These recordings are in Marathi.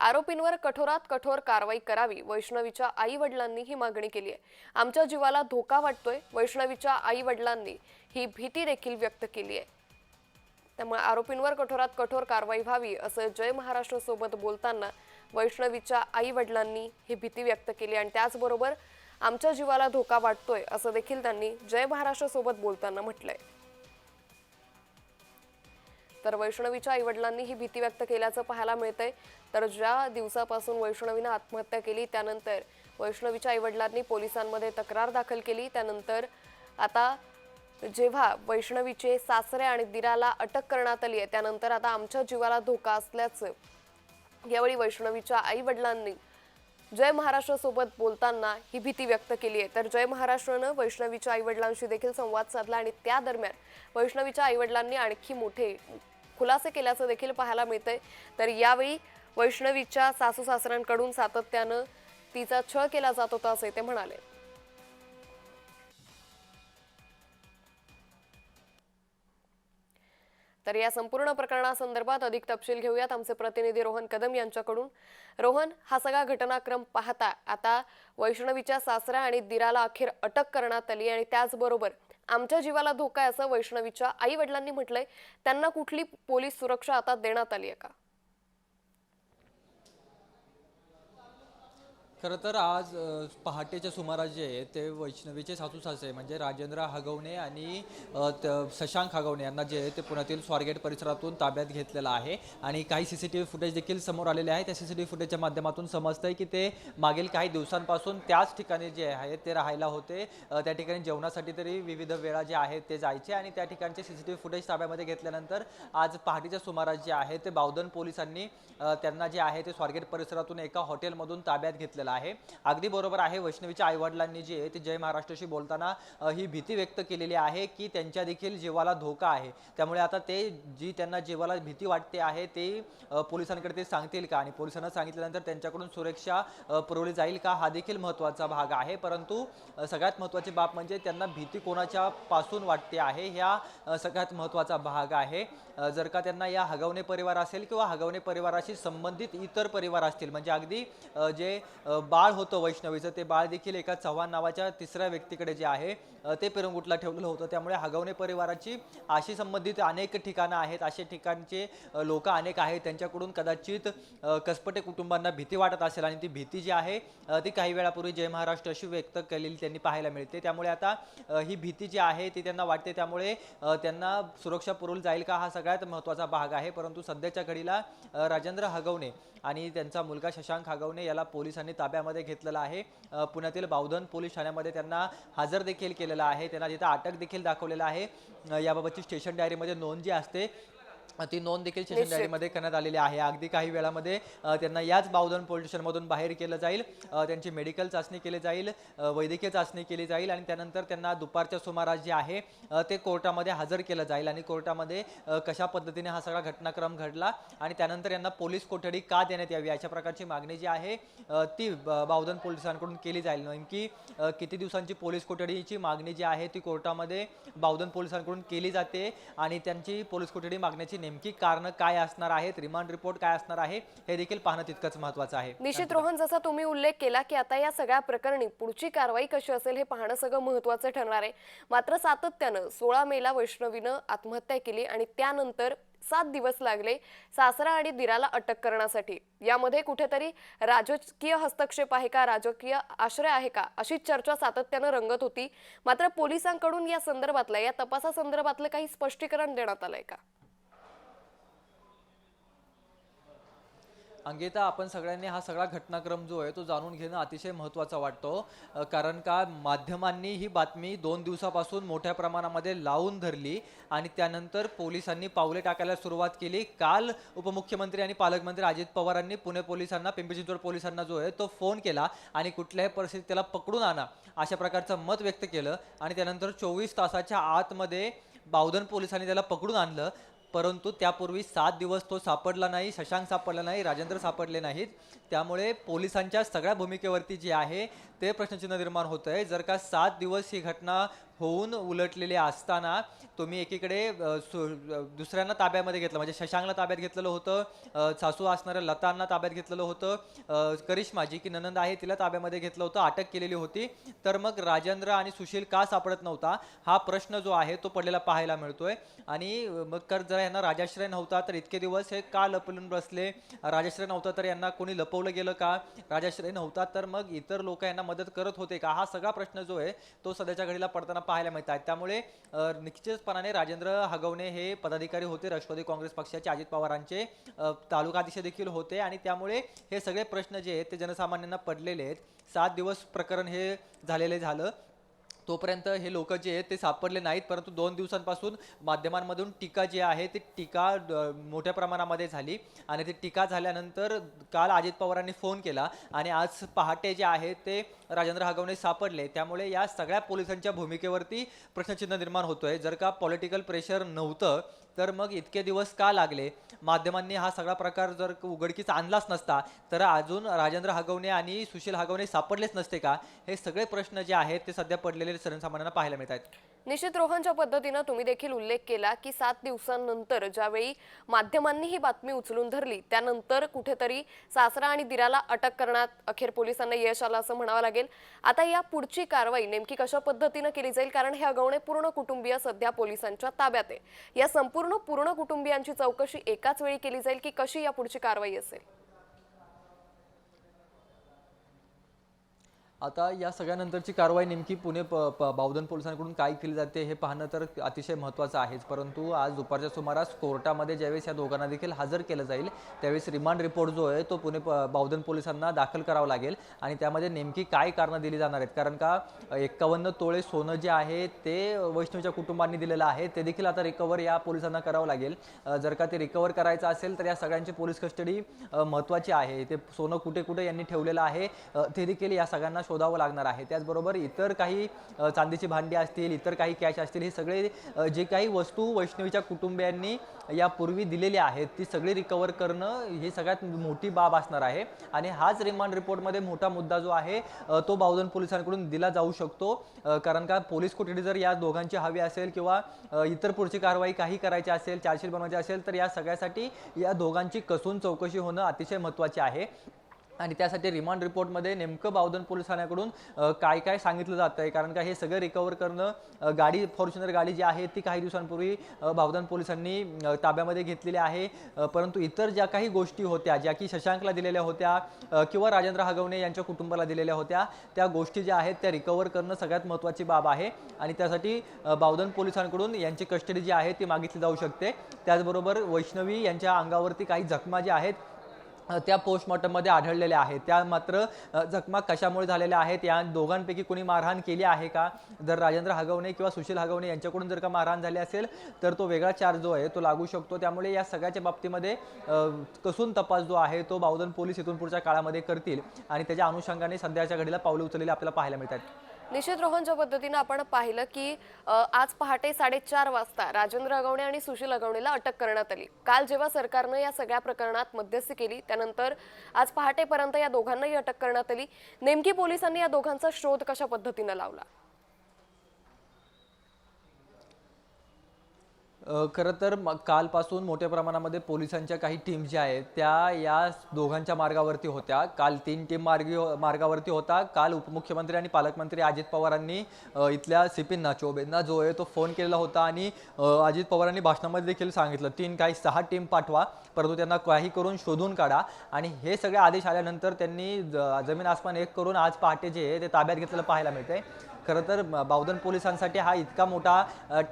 आरोपींवर कठोरात कठोर कारवाई करावी वैष्णवीच्या आई वडिलांनी ही मागणी केली आहे. आमच्या जीवाला धोका वाटतोय वैष्णवीच्या आई वडिलांनी ही भीती देखील व्यक्त केली आहे. त्यामुळे आरोपींवर कठोरात कठोर कारवाई व्हावी असं जय महाराष्ट्र सोबत बोलताना वैष्णवीच्या आई वडिलांनी ही भीती व्यक्त केली आणि त्याचबरोबर आमच्या जीवाला धोका वाटतोय असं देखील त्यांनी जय महाराष्ट्र सोबत बोलताना म्हटलंय. तर वैष्णवीच्या आईवडिलांनी ही भीती व्यक्त केल्याचं पाहायला मिळतंय. तर ज्या दिवसापासून वैष्णवीनं आत्महत्या केली त्यानंतर वैष्णवीच्या आईवडिलांनी पोलिसांमध्ये तक्रार दाखल केली त्यानंतर आता जेव्हा वैष्णवीचे सासरे आणि दिराला अटक करण्यात आली आहे त्यानंतर आता आमच्या जीवाला धोका असल्याचं यावेळी वैष्णवीच्या आई वडिलांनी जय महाराष्ट्रासोबत बोलताना ही भीती व्यक्त केली आहे. तर जय महाराष्ट्रानं वैष्णवीच्या आई वडिलांशी देखील संवाद साधला आणि त्या दरम्यान वैष्णवीच्या आई वडिलांनी आणखी मोठे खुलासे केल्याचं देखील पाहायला मिळतंय. तर यावेळी वैष्णवीच्या सासू सासऱ्यांकडून सातत्यानं तिचा छळ केला जात होता असे ते म्हणाले. तर या संपूर्ण प्रकरणासंदर्भात अधिक तपशील घेऊयात. आमचे प्रतिनिधी रोहन कदम यांच्याकडून. रोहन हा सगळा घटनाक्रम पाहता आता वैष्णवीच्या सासऱ्या आणि दिराला अखेर अटक करण्यात आली आणि त्याचबरोबर आमच्या जीवाला धोका आहे असं वैष्णवीच्या आई वडिलांनी म्हटलंय. त्यांना कुठली पोलीस सुरक्षा आता देण्यात आली आहे का? खरं तर आज पहाटेच्या सुमारास जे आहे ते वैष्णवीचे सासू सासे म्हणजे राजेंद्र हगवणे आणि त- शशांक हगवणे यांना जे आहे ते पुण्यातील स्वारगेट परिसरातून ताब्यात घेतलेलं आहे. आणि काही C C T V footage देखील समोर आलेले आहे. त्या सी सी टी व्ही फुटेजच्या माध्यमातून समजतं आहे की ते मागील काही दिवसांपासून त्याच ठिकाणी जे आहे ते राहायला होते. त्या ठिकाणी जेवणासाठी तरी विविध वेळा जे आहेत ते जायचे. आणि त्या ठिकाणचे C C T V footage ताब्यामध्ये घेतल्यानंतर आज पहाटेच्या सुमारास जे आहे ते बावधन पोलिसांनी त्यांना जे आहे ते स्वारगेट परिसरातून एका हॉटेलमधून ताब्यात घेतलेलं आहे. अगदी बरोबर आहे वैष्णवीच्या आईवडिलांनी जे आहे ते जय महाराष्ट्राशी बोलताना ही भीती व्यक्त केलेली आहे की त्यांच्या देखील जीवाला धोका आहे. त्यामुळे आता ते जी त्यांना जीवाला भीती वाटते आहे ते पोलिसांकडे ते सांगतील का? आणि पोलिसांना सांगितल्यानंतर त्यांच्याकडून सुरक्षा पुरवली जाईल का? हा देखील महत्त्वाचा भाग आहे. परंतु सगळ्यात महत्त्वाची बाब म्हणजे त्यांना भीती कोणाच्या पासून वाटते आहे? ह्या सगळ्यात महत्त्वाचा भाग आहे. जर का त्यांना या हगवणे परिवार असेल किंवा हगवणे परिवाराशी संबंधित इतर परिवार असतील म्हणजे अगदी जे बाळ होतं वैष्णवीचं ते बाळ देखील एका चव्हाण नावाच्या तिसऱ्या व्यक्तीकडे जे आहे ते पिरंगुटला ठेवलेलं होतं. त्यामुळे हगवणे परिवाराची अशी संबंधित अनेक ठिकाणं आहेत. असे ठिकाणचे लोक अनेक आहेत. त्यांच्याकडून कदाचित कसपटे कुटुंबांना भीती वाटत असेल आणि ती भीती जी आहे ती काही वेळापूर्वी जय महाराष्ट्र अशी व्यक्त केलेली त्यांनी पाहायला मिळते. त्यामुळे आता ही भीती जी आहे ती त्यांना वाटते. त्यामुळे त्यांना सुरक्षा पुरवली जाईल का हा सगळ्यात महत्त्वाचा भाग आहे. परंतु सध्याच्या घडीला राजेंद्र हगवणे आणि त्यांचा मुलगा शशांक हगवणे याला पोलिसांनी ताब्यामध्ये घेतलेला आहे. पुण्यातील बावधन पोलीस ठाण्यामध्ये त्यांना हजर देखील केलेला आहे. त्यांना तिथं अटक देखील दाखवलेला आहे. याबाबतची स्टेशन डायरीमध्ये नोंद जी असते ती नोंद देखील निश्चित. डायरीमध्ये करण्यात आलेली आहे. अगदी काही वेळामध्ये त्यांना याच बावधन पोलीस स्टेशनमधून बाहेर केलं जाईल. त्यांची मेडिकल चाचणी केली जाईल वैद्यकीय चाचणी केली जाईल आणि त्यानंतर त्यांना दुपारच्या सुमारास जे आहे ते कोर्टामध्ये हजर केलं जाईल. आणि कोर्टामध्ये कशा पद्धतीने हा सगळा घटनाक्रम घडला आणि त्यानंतर यांना पोलीस कोठडी का देण्यात यावी अशा प्रकारची मागणी जी आहे ती बावधन पोलिसांकडून केली जाईल. नेमकी किती दिवसांची पोलीस कोठडीची मागणी जी आहे ती कोर्टामध्ये बावधन पोलिसांकडून केली जाते आणि त्यांची पोलीस कोठडी मागण्याची नेमकी कारणं काय असणार आहेत? रिमांड रिपोर्ट काय असणार आहे? हे देखील पाहणं तितकंच महत्त्वाचं आहे. निश्चित रोहन जसा तुम्ही उल्लेख केला की आता या सगळ्या प्रकरणी पुढची कारवाई कशी असेल हे पाहणं सगळं महत्वाचं ठरणार आहे. मात्र सातत्यानं सोळा मेला वैष्णवीनं आत्महत्या केली आणि त्यानंतर सात दिवस लागले सासरा आणि दिराला अटक करण्यासाठी. यामध्ये कुठेतरी राजकीय हस्तक्षेप आहे का राजकीय आश्रय आहे का अशी चर्चा सातत्यानं रंगत होती. मात्र पोलिसांकडून या संदर्भातलं या तपासासंदर्भातलं काही स्पष्टीकरण देण्यात आलंय का? अंगिता आपण सगळ्यांनी हा सगळा घटनाक्रम जो आहे तो जाणून घेणं अतिशय महत्त्वाचा वाटतो. कारण का माध्यमांनी ही बातमी दोन दिवसापासून मोठ्या प्रमाणामध्ये लावून धरली आणि त्यानंतर पोलिसांनी पावले टाकायला सुरुवात केली. काल उपमुख्यमंत्री आणि पालकमंत्री अजित पवारांनी पुणे पोलिसांना पिंपरी चिंचवड पोलिसांना जो आहे तो फोन केला आणि कुठल्याही परिस्थितीत त्याला पकडून आणा अशा प्रकारचं मत व्यक्त केलं आणि त्यानंतर चोवीस तासाच्या आतमध्ये बावधन पोलिसांनी त्याला पकडून आणलं. परंतु त्यापूर्वी सात दिवस तो सापडला नाही शशांक सापडला नाही राजेंद्र सापडले नाहीत. त्यामुळे पोलिसांच्या सगळ्या भूमिकेवरती जे आहे ते प्रश्नचिन्ह निर्माण होत आहे जर का सात दिवस ही घटना होऊन उलटलेली असताना तुम्ही एकीकडे सु- दुसऱ्यांना ताब्यामध्ये घेतलं म्हणजे शशांकला ताब्यात घेतलेलं होतं सासू असणाऱ्या लतांना ताब्यात घेतलेलं होतं करिश्मा जी की ननंद आहे तिला ताब्यामध्ये घेतलं होतं अटक केलेली होती. तर मग राजेंद्र आणि सुशील का सापडत नव्हता? हा प्रश्न जो आहे तो पडलेला पाहायला मिळतोय. आणि मग कर जर यांना राजाश्रय नव्हता तर इतके दिवस हे का लपलून बसले? राजाश्रय नव्हता तर यांना कोणी लपवलं गेलं का? राजाश्रय नव्हता तर मग इतर लोक यांना मदत करत होते का? हा सगळा प्रश्न जो आहे तो सध्याच्या घडीला पडताना पाहायला मिळत आहे त्यामुळे निश्चितपणाने राजेंद्र हगवणे हे पदाधिकारी होते राष्ट्रवादी काँग्रेस पक्षाचे अजित पवारांचे तालुकाध्यक्ष तालुका देखील होते आणि त्यामुळे हे सगळे प्रश्न जे आहेत ते जनसामान्यांना पडलेले आहेत. सात दिवस प्रकरण हे झालेले झालं. तोपर्यंत हे लोक जे आहेत ते सापडले नाहीत परंतु दोन दिवसांपासून माध्यमांमधून टीका जी आहे ती टीका मोठ्या प्रमाणामध्ये झाली. आणि ती टीका झाल्यानंतर काल अजित पवारांनी फोन केला आणि आज पहाटे जे आहे ते राजेंद्र हगवणे सापडले. त्यामुळे या सगळ्या पोलिसांच्या भूमिकेवरती प्रश्नचिन्ह निर्माण होतोय. जर का पॉलिटिकल प्रेशर नव्हतं तर मग इतके दिवस का लागले? माध्यमांनी हा सगळा प्रकार जर उघडकीस आणलाच नसता तर अजून राजेंद्र हगवणे आणि सुशील हगवणे सापडलेच नसते का? हे सगळे प्रश्न जे आहेत ते सध्या पडलेले सर्वसामान्यांना पाहायला मिळत आहेत. निश्चित रोहनच्या पद्धतीनं तुम्ही देखील उल्लेख केला की सात दिवसांनंतर ज्यावेळी माध्यमांनी ही बातमी उचलून धरली त्यानंतर कुठेतरी सासरा आणि दिराला अटक करण्यात अखेर पोलिसांना यश आलं असं म्हणावं लागेल. आता या पुढची कारवाई नेमकी कशा पद्धतीनं केली जाईल? कारण हे अगवणे पूर्ण कुटुंबीय सध्या पोलिसांच्या ताब्यात आहे. या संपूर्ण पूर्ण कुटुंबियांची चौकशी एकाच वेळी केली जाईल की कशी या पुढची कारवाई असेल? आता या सगळ्यानंतरची कारवाई नेमकी पुणे प प- बावधन पोलिसांकडून काय केली जाते हे पाहणं तर अतिशय महत्त्वाचं आहेच. परंतु आज दुपारच्या सुमारास कोर्टामध्ये ज्यावेळेस या दोघांना देखील हजर केलं जाईल त्यावेळेस रिमांड रिपोर्ट जो आहे तो पुणे प- बावधन पोलिसांना दाखल करावा लागेल आणि त्यामध्ये नेमकी काय कारणं दिली जाणार आहेत? कारण का एक्कावन्न तोळे सोनं जे आहे ते वैष्णवच्या कुटुंबांनी दिलेलं आहे ते देखील आता रिकवर या पोलिसांना करावं लागेल. जर का ते रिकवर करायचं असेल तर या सगळ्यांची पोलीस कस्टडी महत्त्वाची आहे. ते सोनं कुठे कुठे यांनी ठेवलेलं आहे ते देखील या सगळ्यांना शोधावं लागणार आहे. त्याचबरोबर इतर काही चांदीची भांडी असतील इतर काही कॅश असतील हे सगळे जे काही वस्तू वैष्णवीच्या कुटुंबियांनी यापूर्वी दिलेली आहेत ती सगळी रिकवर करणं ही सगळ्यात मोठी बाब असणार आहे. आणि हाच रिमांड रिपोर्टमध्ये मोठा मुद्दा जो आहे तो बावधन पोलिसांकडून दिला जाऊ शकतो. कारण का पोलीस कोठडी जर या दोघांची हवी असेल किंवा इतर पुढची कारवाई काही करायची असेल चार्जशीट बनवायची असेल तर या सगळ्यासाठी या दोघांची कसून चौकशी होणं अतिशय महत्त्वाचे आहे. आणि त्यासाठी रिमांड रिपोर्टमध्ये नेमकं बावधन पोलीस ठाण्याकडून काय काय सांगितलं जातं आहे कारण का हे सगळं रिकवर करणं गाडी फॉर्च्युनर गाडी जी आहे ती काही दिवसांपूर्वी बावधन पोलिसांनी ताब्यामध्ये घेतलेली आहे. परंतु इतर ज्या काही गोष्टी होत्या ज्या की शशांकला दिलेल्या होत्या किंवा राजेंद्र हगवणे यांच्या कुटुंबाला दिलेल्या होत्या त्या गोष्टी ज्या आहेत त्या रिकवर करणं सगळ्यात महत्त्वाची बाब आहे. आणि त्यासाठी बावधन पोलिसांकडून यांची कस्टडी जी आहे ती मागितली जाऊ शकते. त्याचबरोबर वैष्णवी यांच्या अंगावरती काही जखमा ज्या आहेत त्या पोस्टमॉर्टममध्ये आढळलेल्या आहेत. त्या मात्र जखमा कशामुळे झालेल्या आहेत? या दोघांपैकी कोणी मारहाण केली आहे का? जर राजेंद्र हगवणे किंवा सुशील हगवणे यांच्याकडून जर का मारहाण झाली असेल तर तो वेगळा चार्ज जो आहे तो लागू शकतो. त्यामुळे या सगळ्याच्या बाबतीमध्ये कसून तपास जो आहे तो बावधन पोलीस इथून पुढच्या काळामध्ये करतील. आणि त्याच्या अनुषंगाने सध्याच्या घडीला पावलं उचललेली आपल्याला पाहायला मिळतात निश्चित रोहनच्या पद्धतीनं आपण पाहिलं की आज पहाटे साडेचार वाजता राजेंद्र अगवणे आणि सुशील अगवणेला अटक करण्यात आली. काल जेव्हा सरकारनं या सगळ्या प्रकरणात मध्यस्थी केली त्यानंतर आज पहाटेपर्यंत या दोघांनाही अटक करण्यात आली. नेमकी पोलिसांनी या दोघांचा शोध कशा पद्धतीनं लावला? खरं तर कालपासून मोठ्या प्रमाणामध्ये पोलिसांच्या काही टीम ज्या आहेत त्या या दोघांच्या मार्गावरती होत्या. काल तीन टीम मार्गी मार्गावरती होता. काल उपमुख्यमंत्री आणि पालकमंत्री अजित पवारांनी इथल्या सिपींना चोबेंना जो आहे तो फोन केलेला होता आणि अजित पवारांनी भाषणामध्ये देखील सांगितलं तीन काही सहा टीम पाठवा परंतु त्यांना काही करून शोधून काढा. आणि हे सगळे आदेश आल्यानंतर त्यांनी ज- जमीन आसमान एक करून आज पहाटे जे आहे ते ताब्यात घेतलेलं पाहायला मिळते खरं तर बावधन पोलिसांसाठी हा इतका मोठा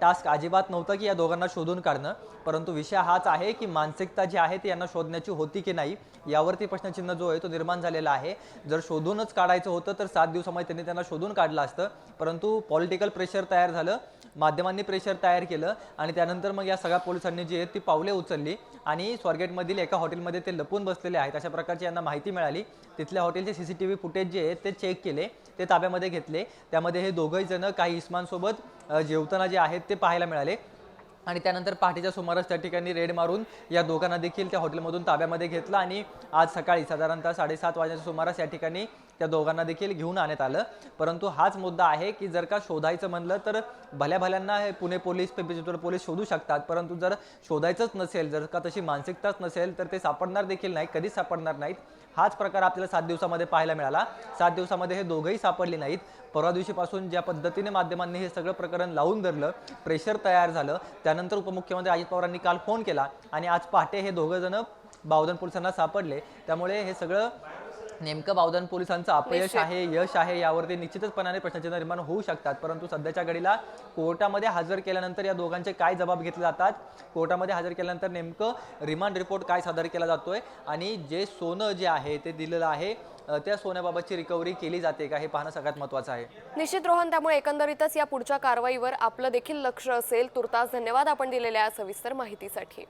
टास्क अजिबात नव्हता की या दोघांना शोधून काढणं. परंतु विषय हाच आहे की मानसिकता जी आहे ती यांना शोधण्याची होती की नाही यावरती प्रश्नचिन्ह जो आहे तो निर्माण झालेला आहे. जर शोधूनच काढायचं होतं तर सात दिवसामध्ये त्यांनी त्यांना शोधून काढलं असतं. परंतु पॉलिटिकल प्रेशर तयार झालं. माध्यमांनी प्रेशर तयार केलं आणि त्यानंतर मग या सगळ्या पोलिसांनी जी आहेत ती पावले उचलली आणि स्वारगेटमधील एका हॉटेलमध्ये ते लपून बसलेले आहेत. अशा प्रकारची यांना माहिती मिळाली. तिथल्या हॉटेलचे C C T V footage जे आहेत ते चेक केले ते ताब्यामध्ये घेतले. त्यामध्ये हे दोघंही जण काही इस्मांसोबत जेवताना जे आहेत ते पाहायला मिळाले. आणि त्यानंतर पहाटेच्या सुमारास त्या ठिकाणी रेड मारून या दोघांना देखील त्या हॉटेलमधून ताब्यामध्ये घेतलं आणि आज सकाळी साधारणतः साडेसात वाजण्याच्या सुमारास या ठिकाणी त्या दोघांना देखील घेऊन आणण्यात आलं. परंतु हाच मुद्दा आहे की जर का शोधायचं म्हणलं तर भल्या भल्यांना हे पुणे पोलीस पिंपरी चिंचवड पोलीस शोधू शकतात. परंतु जर शोधायचंच नसेल जर का तशी मानसिकताच नसेल तर ते सापडणार देखील नाही कधीच सापडणार नाहीत. हाच प्रकार आपल्याला सात दिवसामध्ये पाहायला मिळाला. सात दिवसामध्ये हे दोघंही सापडले नाहीत. परवा दिवशीपासून ज्या पद्धतीने माध्यमांनी हे सगळं प्रकरण लावून धरलं प्रेशर तयार झालं त्यानंतर उपमुख्यमंत्री अजित पवारांनी काल फोन केला आणि आज पहाटे हे दोघं जण बावधन पोलिसांना सापडले. त्यामुळे हे सगळं नेमकं बावधन पोलिसांचं अपयश. आहे यश आहे यावरती निश्चितचपणाने प्रश्नचिन्ह निर्माण होऊ शकतात. परंतु सध्याच्या घडीला कोर्टामध्ये हजर केल्यानंतर या दोघांचे काय जबाब घेतले जातात? कोर्टामध्ये हजर केल्यानंतर नेमकं रिमांड रिपोर्ट काय सादर केला जातोय? आणि जे सोनं जे आहे ते दिलेलं आहे त्या सोन्याबाबतची रिकव्हरी केली जाते का? हे पाहणं सगळ्यात महत्त्वाचं आहे. निश्चित रोहन त्यामुळे एकंदरीतच या पुढच्या कारवाईवर आपलं देखील लक्ष असेल. तुर्तास धन्यवाद आपण दिलेल्या सविस्तर माहितीसाठी.